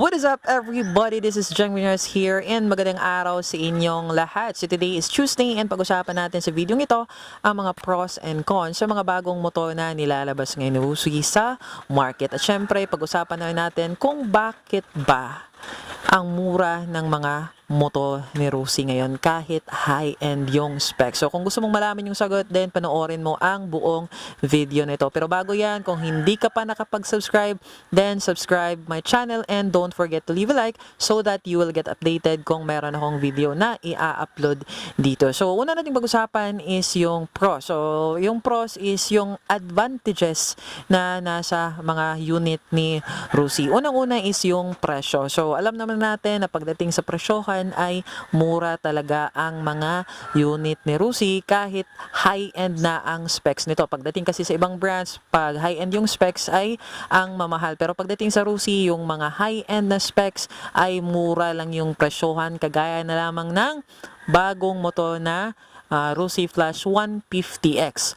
What is up everybody? This is Jeng Munoz here and magandang araw sa inyong lahat. So today is Tuesday and pag-usapan natin sa video ito ang mga pros and cons sa mga bagong motor na nilalabas ngayon Wusugi sa market. At syempre pag-usapan na natin kung bakit ba ang mura ng mga motor ni Rusi ngayon kahit high-end yung specs. So kung gusto mong malaman yung sagot, then panoorin mo ang buong video nito. Pero bago yan, kung hindi ka pa nakapag-subscribe, then subscribe my channel and don't forget to leave a like so that you will get updated kung meron akong video na i-upload dito. So una nating pag-usapan is yung pros. So yung pros is yung advantages na nasa mga unit ni Rusi. Unang-una is yung presyo. So alam naman natin na pagdating sa presyohan ay mura talaga ang mga unit ni Rusi kahit high-end na ang specs nito. Pagdating kasi sa ibang brands, pag high-end yung specs ay ang mamahal. Pero pagdating sa Rusi, yung mga high-end na specs ay mura lang yung presyohan kagaya na lamang ng bagong motor na uh, Rusi Flash 150X.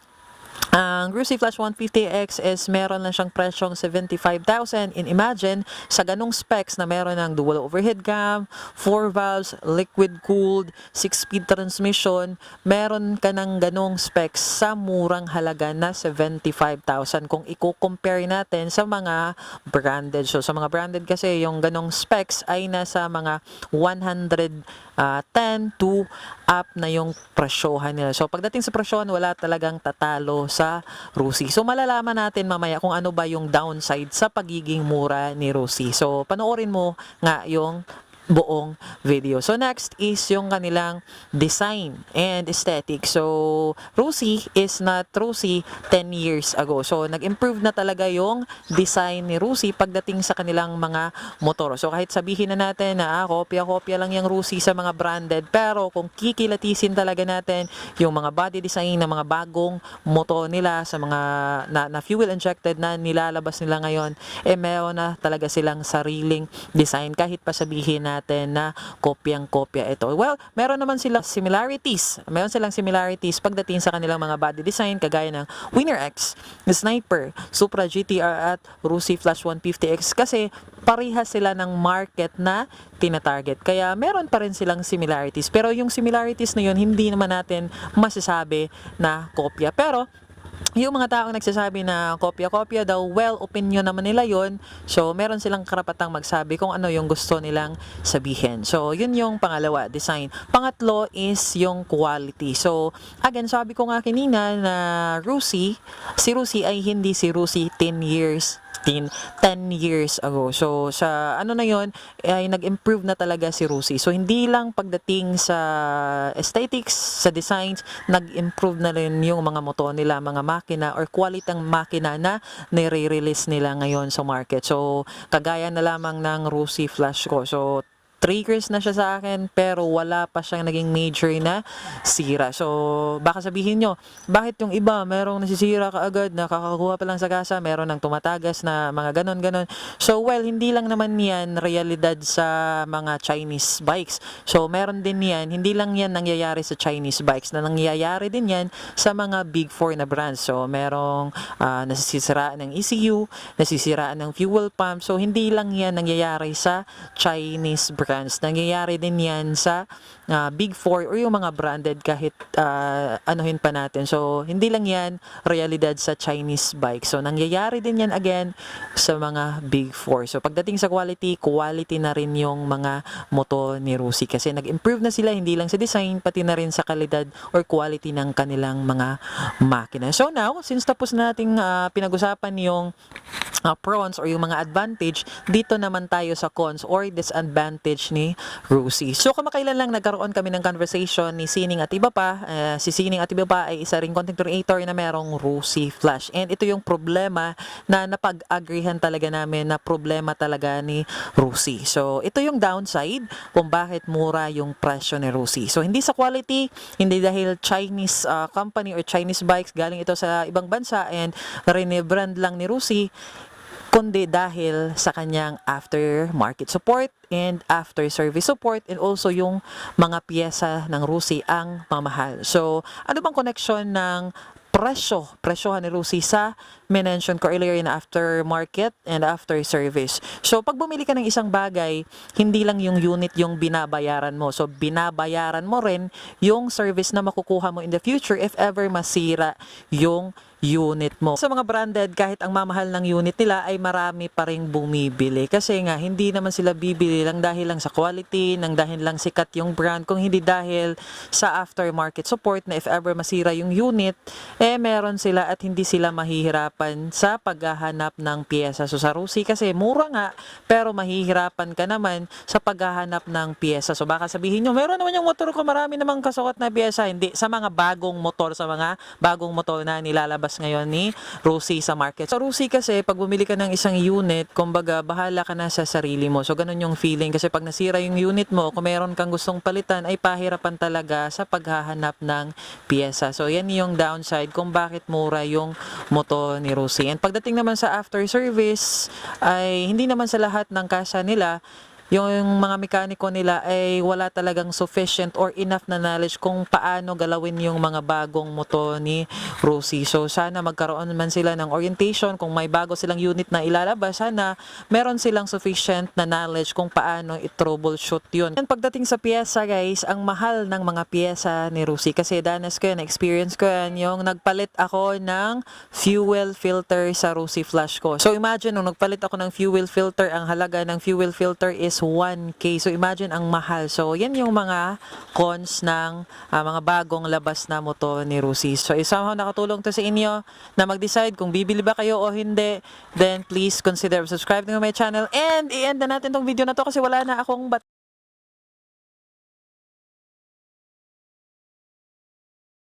Ang Rusi Flash 150X is meron lang siyang presyong 75,000 and imagine sa ganong specs na meron ng dual overhead cam, 4 valves, liquid cooled, 6-speed transmission, meron ka ng ganong specs sa murang halaga na 75,000 kung i-compare natin sa mga branded. So sa mga branded kasi yung ganong specs ay nasa mga 110 to up na yung presyohan nila. So pagdating sa presyohan, wala talagang tatalo sa Rusi. So malalaman natin mamaya kung ano ba yung downside sa pagiging mura ni Rusi. So panoorin mo nga yung buong video. So next is yung kanilang design and aesthetic. So Rusi is not Rusi 10 years ago. So nag-improve na talaga yung design ni Rusi pagdating sa kanilang mga motor. So kahit sabihin na natin na ah, kopya-kopya lang yung Rusi sa mga branded pero kung kikilatisin talaga natin yung mga body design ng mga bagong motor nila sa mga na, na fuel injected na nilalabas nila ngayon eh meron na talaga silang sariling design kahit pa sabihin natin na kopyang-kopya ito. Well, meron naman silang similarities. Meron silang similarities pagdating sa kanilang mga body design kagaya ng Winner X, Sniper, Supra GTR at Rusi Flash 150X kasi parehas sila ng market na tina-target. Kaya meron pa rin silang similarities. Pero yung similarities na yun, hindi naman natin masasabi na kopya. Pero yung mga taong nagsasabi na kopya-kopya daw, well, opinion naman nila yon So, meron silang karapatang magsabi kung ano yung gusto nilang sabihin. So, yun yung pangalawa, design. Pangatlo is yung quality. So, again, sabi ko nga kanina na Rusi, si Rusi ay hindi si Rusi 10 years 10, 10 years ago. So, sa ano na yon ay nag-improve na talaga si Rusi. So, hindi lang pagdating sa aesthetics, sa designs, nag-improve na rin yung mga motor nila, mga makina or quality ng makina na nire-release nila ngayon sa market. So, kagaya na lamang ng Rusi Flash ko. So, 3 years na siya sa akin pero wala pa siyang naging major na sira. So, baka sabihin nyo, bakit yung iba merong nasisira kaagad, nakakakuha pa lang sa kasa, meron ng tumatagas na mga ganon-ganon. So, well, hindi lang naman yan realidad sa mga Chinese bikes. So, meron din yan, hindi lang yan nangyayari sa Chinese bikes, na nangyayari din yan sa mga big four na brands. So, merong uh, nasisiraan ng ECU, nasisiraan ng fuel pump. So, hindi lang yan nangyayari sa Chinese brands brands. Nangyayari din yan sa uh, Big Four or yung mga branded kahit uh, anuhin pa natin. So, hindi lang yan realidad sa Chinese bike. So, nangyayari din yan again sa mga Big Four. So, pagdating sa quality, quality na rin yung mga moto ni Rusi kasi nag-improve na sila hindi lang sa design, pati na rin sa kalidad or quality ng kanilang mga makina. So, now, since tapos na nating uh, pinag-usapan yung uh, pros or yung mga advantage, dito naman tayo sa cons or disadvantage ni Rusi. So kamakailan lang nagkaroon kami ng conversation ni Sining at iba pa. Uh, si Sining at iba pa ay isa ring content creator na merong Rusi Flash. And ito yung problema na napag-agreehan talaga namin na problema talaga ni Rusi. So ito yung downside kung bakit mura yung presyo ni Rusi. So hindi sa quality, hindi dahil Chinese uh, company or Chinese bikes galing ito sa ibang bansa and rebrand lang ni Rusi kundi dahil sa kanyang after-market support and after-service support and also yung mga piyesa ng Rusi ang mamahal. So, ano bang connection ng presyo, presyohan ni Rusi sa mention ko earlier in aftermarket and after service. So pag bumili ka ng isang bagay, hindi lang yung unit yung binabayaran mo. So binabayaran mo rin yung service na makukuha mo in the future if ever masira yung unit mo. Sa mga branded, kahit ang mamahal ng unit nila ay marami pa rin bumibili. Kasi nga, hindi naman sila bibili lang dahil lang sa quality, nang dahil lang sikat yung brand, kung hindi dahil sa aftermarket support na if ever masira yung unit, eh meron sila at hindi sila mahihirapan sa paghahanap ng pyesa. So sa Rusi kasi mura nga, pero mahihirapan ka naman sa paghahanap ng pyesa. So baka sabihin nyo, meron naman yung motor ko, marami namang kasukat na pyesa. Hindi, sa mga bagong motor, sa mga bagong motor na nilalabas ngayon ni Rusi sa market. Sa Rusi kasi, pag bumili ka ng isang unit, kumbaga, bahala ka na sa sarili mo. So ganun yung feeling. Kasi pag nasira yung unit mo, kung meron kang gustong palitan, ay pahirapan talaga sa paghahanap ng pyesa. So yan yung downside kung bakit mura yung motor ni Rusi. And pagdating naman sa after service, ay hindi naman sa lahat ng kasa nila, yung mga mekaniko nila ay wala talagang sufficient or enough na knowledge kung paano galawin yung mga bagong motor ni Rusi. So sana magkaroon man sila ng orientation kung may bago silang unit na ilalabas, sana meron silang sufficient na knowledge kung paano i-troubleshoot yun. And pagdating sa pyesa guys, ang mahal ng mga pyesa ni Rusi kasi danas ko yan, experience ko yan, yung nagpalit ako ng fuel filter sa Rusi flash ko. So imagine nung nagpalit ako ng fuel filter, ang halaga ng fuel filter is 1K. So imagine ang mahal. So yan yung mga cons ng ah, mga bagong labas na motor ni Rusi. So if somehow nakatulong to sa inyo na mag-decide kung bibili ba kayo o hindi, then please consider subscribing to my channel and i-end na natin tong video na to kasi wala na akong bat